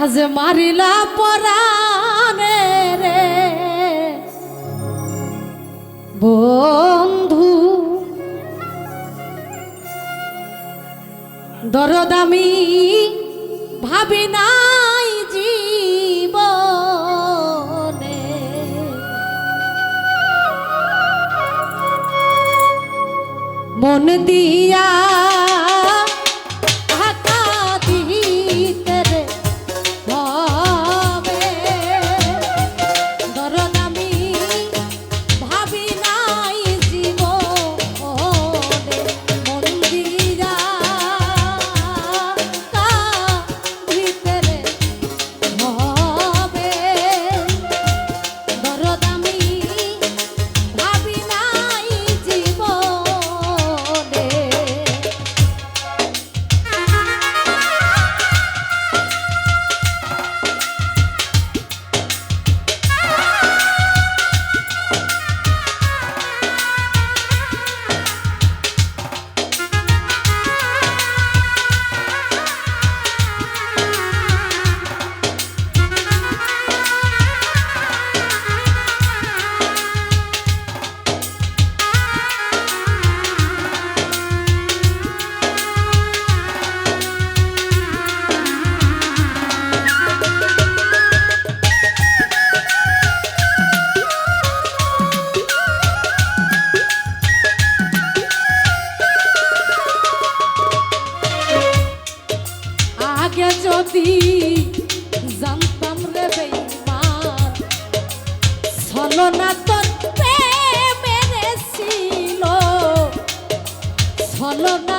আজ মারিলা পরানে রে। বন্ধু দরদামি ভাবি নাই জীব মন দিয়া আগে যদি জানতাম রে বেইমান ছলনা তোর প্রেমের ছিল ছলনা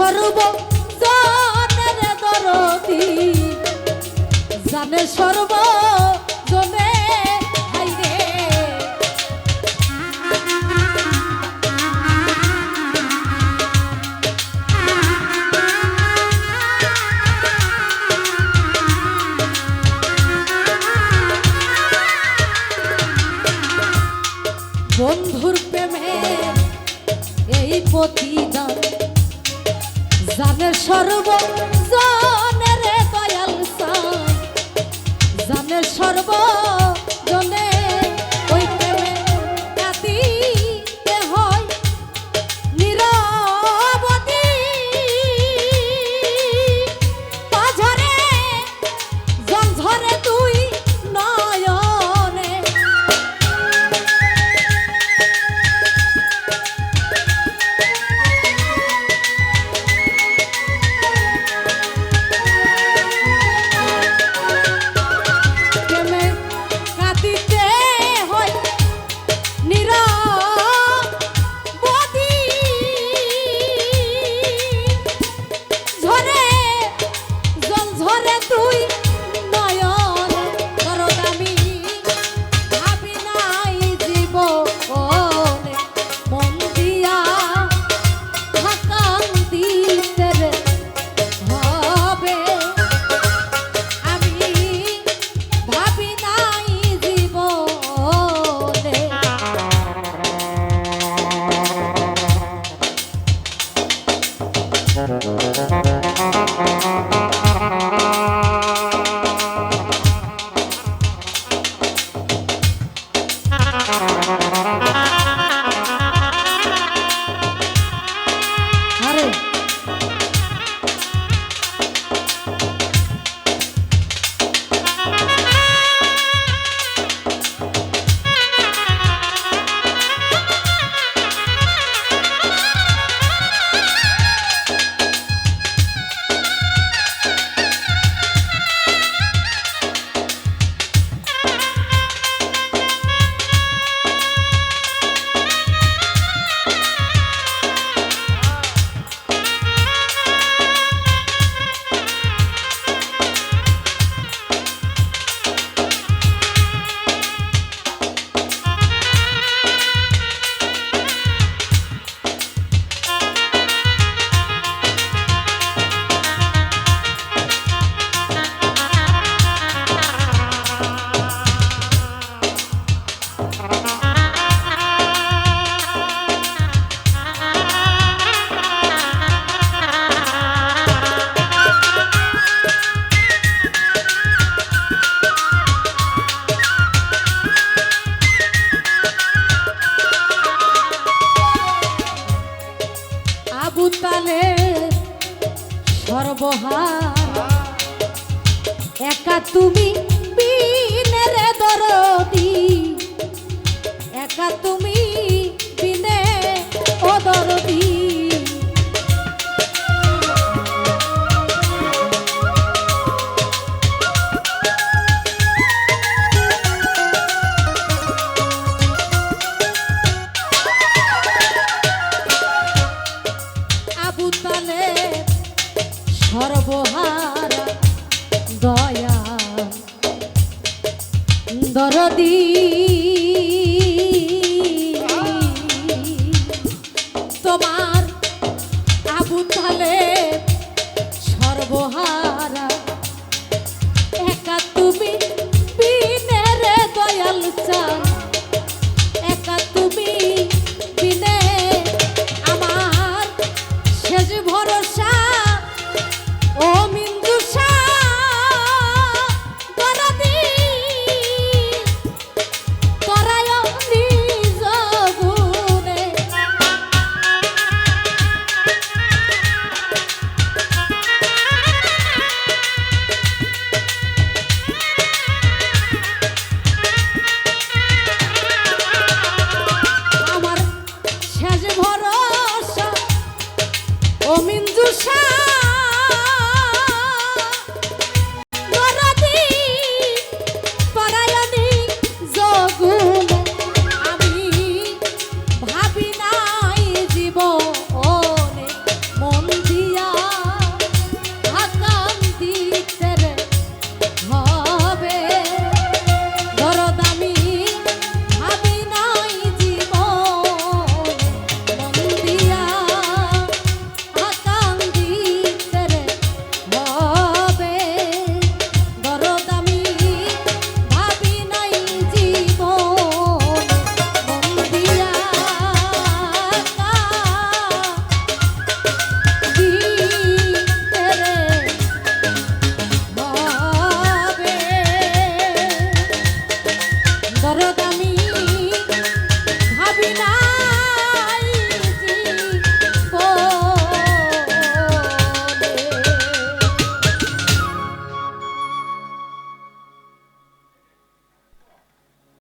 সর্ব জানের দরদি। জানে সর্ব